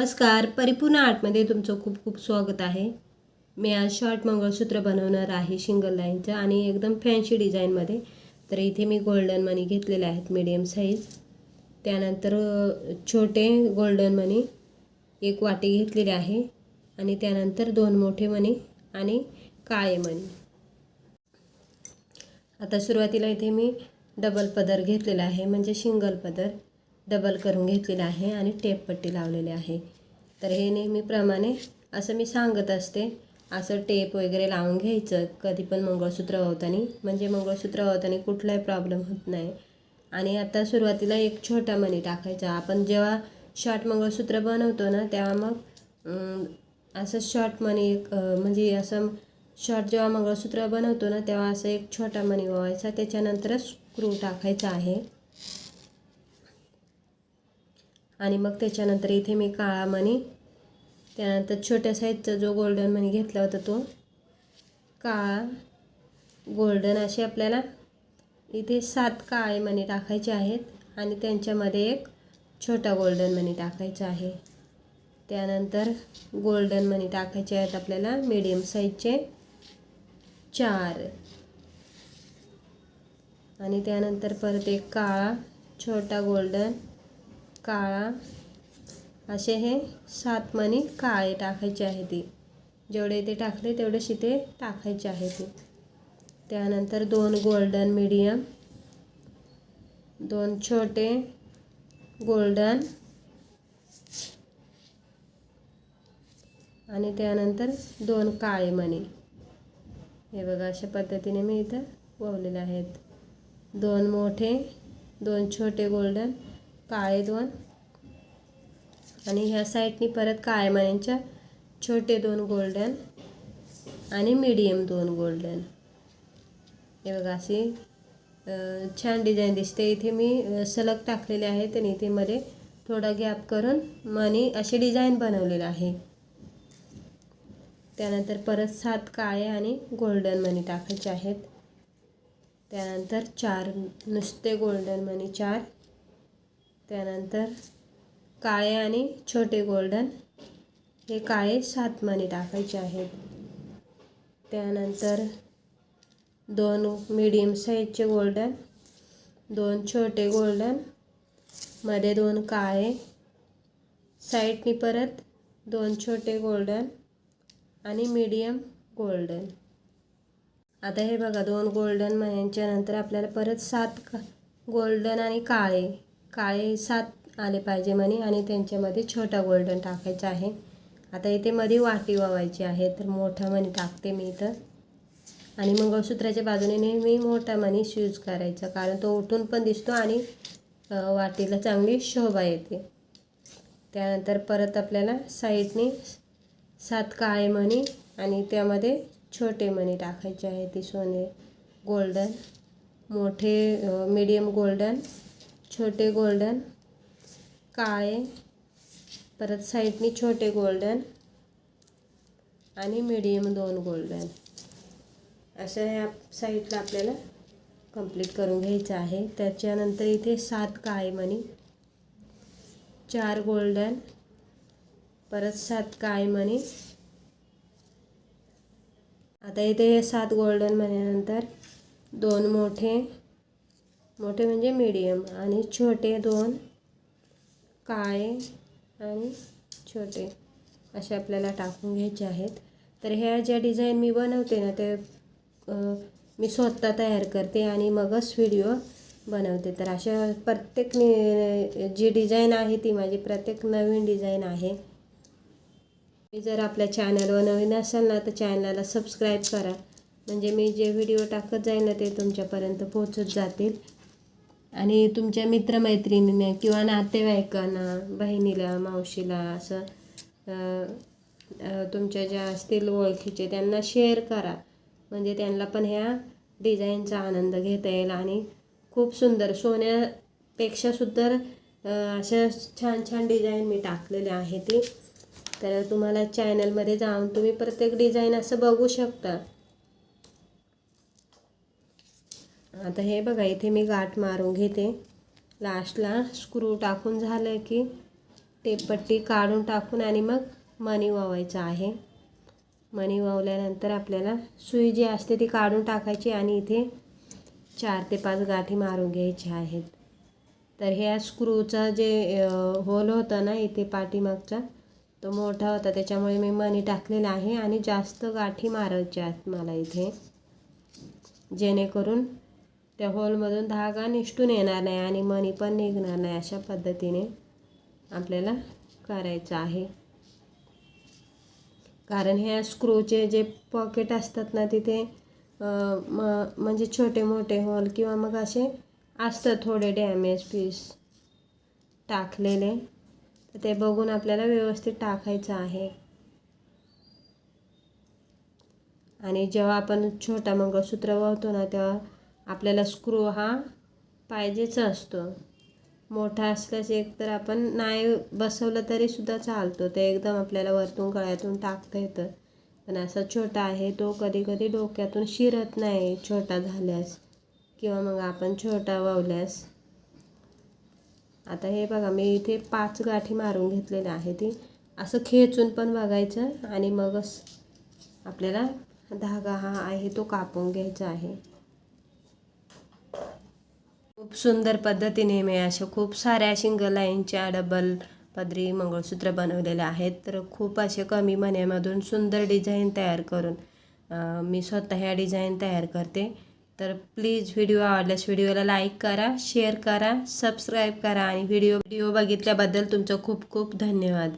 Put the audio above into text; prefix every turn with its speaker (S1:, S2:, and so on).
S1: नमस्कार. परिपूर्ण आर्टमध्ये तुमचं खूप खूप स्वागत आहे. मी आज शॉर्ट मंगळसूत्र बनवणार आहे शिंगल लाईनचं आणि एकदम फॅन्सी डिझाईनमध्ये. तर इथे मी गोल्डन मनी घेतलेले आहेत मीडियम साईज त्यानंतर छोटे गोल्डन मनी एक वाटी घेतलेली आहे. आणि त्यानंतर दोन मोठे मणी आणि काळे मणी आता सुरुवातीला इथे मी डबल पदर घेतलेला आहे म्हणजे शिंगल पदर. डबल करून घेतलेलं आहे आणि टेपपट्टी लावलेली आहे. तर हे नेहमीप्रमाणे असं मी सांगत असते. असं टेप वगैरे लावून घ्यायचं. कधी पण मंगळसूत्र वावताना म्हणजे मंगळसूत्र वावताना कुठलाही प्रॉब्लेम होत नाही. आणि आता सुरुवातीला एक छोटा मणी टाकायचा. आपण जेव्हा शॉर्ट मंगळसूत्र बनवतो ना तेव्हा मग असं शॉर्ट मणी एक म्हणजे असं शॉर्ट जेव्हा मंगळसूत्र बनवतो ना तेव्हा असं एक छोटा मणी व्हायचा. त्याच्यानंतरच स्क्रू टाकायचा आहे. आणि मग त्याच्यानंतर इथे मी काळा मणी त्यानंतर छोट्या साईजचा जो गोल्डन मणी घेतला होता तो काळा गोल्डन असे आपल्याला इथे सात काळे मणी टाकायचे आहेत आणि त्यांच्यामध्ये एक छोटा गोल्डन मणी टाकायचा आहे. त्यानंतर गोल्डन मणी टाकायचे आहेत आपल्याला मीडियम साईजचे चार. आणि त्यानंतर परत एक काळा छोटा गोल्डन काळा असे हे सात मणी काळे टाकायचे आहे ते. जेवढे ते टाकले तेवढेच इथे टाकायचे आहे ते. त्यानंतर दोन गोल्डन मीडियम दोन छोटे गोल्डन आणि त्यानंतर दोन काळे मणी. हे बघा अशा पद्धतीने मी इथं ववलेले आहेत. दोन मोठे दोन छोटे गोल्डन काळे दोन. आणि ह्या साईडनी परत काळे मण्यांच्या छोटे दोन गोल्डन आणि मीडियम दोन गोल्डन हे बघा अशी छान डिझाईन दिसते. इथे मी सलग टाकलेले आहेत आणि इथे मध्ये थोडा गॅप करून मनी असे डिझाईन बनवलेलं आहे. त्यानंतर परत सात काळे आणि गोल्डन मनी टाकायचे आहेत. त्यानंतर चार नुसते गोल्डन मनी चार त्यानंतर काळे आणि छोटे गोल्डन हे काळे सात मणी टाकायचे आहेत. त्यानंतर दोन मीडियम साईजचे गोल्डन दोन छोटे गोल्डनमध्ये दोन काळे. साईडनी परत दोन छोटे गोल्डन आणि मीडियम गोल्डन आता हे बघा दोन गोल्डन महिन्यांच्या नंतर आपल्याला परत सात का गोल्डन आणि काळे काळे सात आले पाहिजे म्हणे आणि त्यांच्यामध्ये छोटा गोल्डन टाकायचा आहे. आता इथे मध्ये वाटी वावायची आहे तर मोठा मणी टाकते मी इथं. आणि मंगळसूत्राच्या बाजूने नेहमी मोठा मणी यूज करायचा कारण तो उठून पण दिसतो आणि वाटीला चांगली शोभा येते. त्यानंतर परत आपल्याला साईडने सात काळे मणी आणि त्यामध्ये छोटे मणी टाकायचे आहे ती सोने. गोल्डन मोठे मीडियम गोल्डन छोटे गोल्डन काळे परत साईडनी छोटे गोल्डन आणि मिडियम दोन गोल्डन अशा ह्या साईडला आपल्याला कंप्लीट करून घ्यायचं आहे. त्याच्यानंतर इथे सात काळे मणी चार गोल्डन परत सात काळे मणी आता इथे हे सात गोल्डन मण्यानंतर दोन मोठे मोठे म्हणजे मीडियम आणि छोटे दोन काळे आणि छोटे असे आपल्याला टाकून घ्यायचे आहेत. तर ह्या ज्या डिझाईन मी बनवते ना ते मी स्वतः तयार करते आणि मगच व्हिडिओ बनवते. तर अशा प्रत्येक जी डिझाईन आहे ती माझी प्रत्येक नवीन डिझाईन आहे. मी जर आपल्या चॅनलवर नवीन असाल ना तर चॅनलला सबस्क्राईब करा. म्हणजे मी जे व्हिडिओ टाकत जाईल ना ते तुमच्यापर्यंत पोचत जातील. आणि तुमच्या मित्रमैत्रिणींना किंवा नातेवाईकांना बहिणीला मावशीला असं तुमच्या ज्या असतील ओळखीचे त्यांना शेअर करा. म्हणजे त्यांना पण ह्या डिझाईनचा आनंद घेता येईल आणि खूप सुंदर सोन्यापेक्षा सुद्धा अशा छान छान डिझाईन मी टाकलेल्या आहे ती. तर तुम्हाला चॅनलमध्ये जाऊन तुम्ही प्रत्येक डिझाईन असं बघू शकता. आता हे बघा इथे मी गाठ मारून घेते. लास्टला स्क्रू टाकून झालं की टेपपट्टी काढून टाकून आणि मग मणी वावायचं आहे. मणी वावल्यानंतर आपल्याला सुई जी असते ती काढून टाकायची आणि इथे चार ते पाच गाठी मारून घ्यायच्या आहेत. तर ह्या स्क्रूचा जे होल होता ना इथे पाठीमागचा तो मोठा होता त्याच्यामुळे मी मणी टाकलेला आहे आणि जास्त गाठी मारायच्या आहेत मला इथे. जेणेकरून त्या होलमधून धागा निष्ठून येणार नाही आणि मणी पण निघणार नाही अशा पद्धतीने आपल्याला करायचं आहे. कारण ह्या स्क्रूचे जे पॉकेट असतात ना तिथे म म्हणजे छोटे मोठे होल किंवा मग असे असतात थोडे डॅमेज पीस टाकलेले. तर ते बघून आपल्याला व्यवस्थित टाकायचं आहे. आणि जेव्हा आपण छोटा मंगळसूत्र वाहतो ना तेव्हा आपल्याला स्क्रू हा पाहिजेच असतो. मोठा असल्यास एक तर आपण नाही बसवलं तरीसुद्धा चालतो. ते एकदम आपल्याला वरतून गळ्यातून टाकता येतं. पण असा छोटा आहे तो कधी कधी डोक्यातून शिरत नाही छोटा झाल्यास. किंवा मग आपण छोटा वावल्यास. आता हे बघा मी इथे पाच गाठी मारून घेतलेल्या आहे ती असं खेचून पण बघायचं आणि मगच आपल्याला धागा हा आहे तो कापून घ्यायचा आहे. खूप सुंदर पद्धतीने मी अशा खूप साऱ्या सिंगल लाईनच्या डबल पदरी मंगळसूत्र बनवलेले आहेत. तर खूप असे कमी मण्यामधून सुंदर डिझाईन तयार करून मी स्वतः ह्या डिझाईन तयार करते. तर प्लीज व्हिडिओ आवडल्यास व्हिडिओला लाईक करा शेअर करा सबस्क्राईब करा आणि व्हिडिओ व्हिडिओ बघितल्याबद्दल तुमचं खूप खूप धन्यवाद.